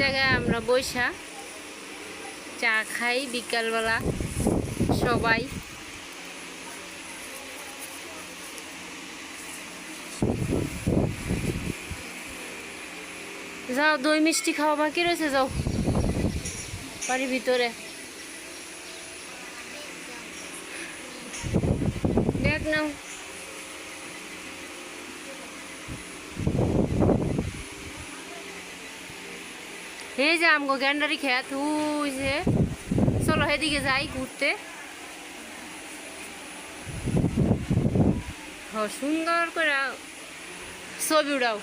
জায়গায় আমরা বৈশা চা খাই বিকালবেলা, সবাই। যাও, দই মিষ্টি খাওয়া বাকি রয়েছে, যাও। বাড়ির ভিতরে। দেখ নাও। এই যে আমগো গ্যান্ডারি খেত ওই যে চলো সেদিকে যাই ঘুরতে। হ, সুন্দর করে ছবি উড়াও।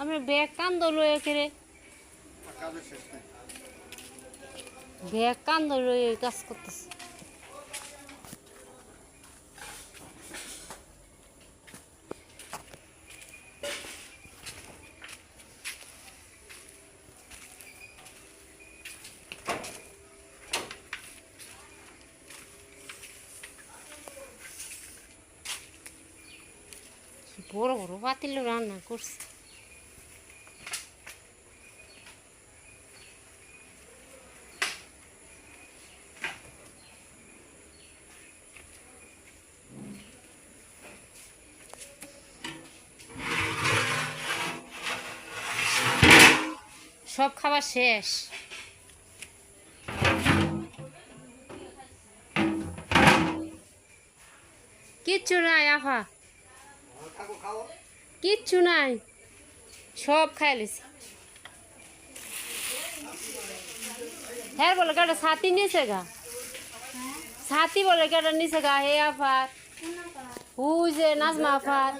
আমরা ব্যাগ কান্দ লয়ে নেই ব্যাগ কান্দ লয়ে কাজ করতেছে। বড় বড় পাতিল রান্না করছে। সব খাবার শেষ। কিচ্ছু নাই, আফা। কিচ্ছু নাই। সব খাই লিছি। হ্যাঁ বলে কেটা ছাতি নিয়েছে গা? ছাতি বলে কেটা নিচে গা হে আফার হুজে নাজমা আফার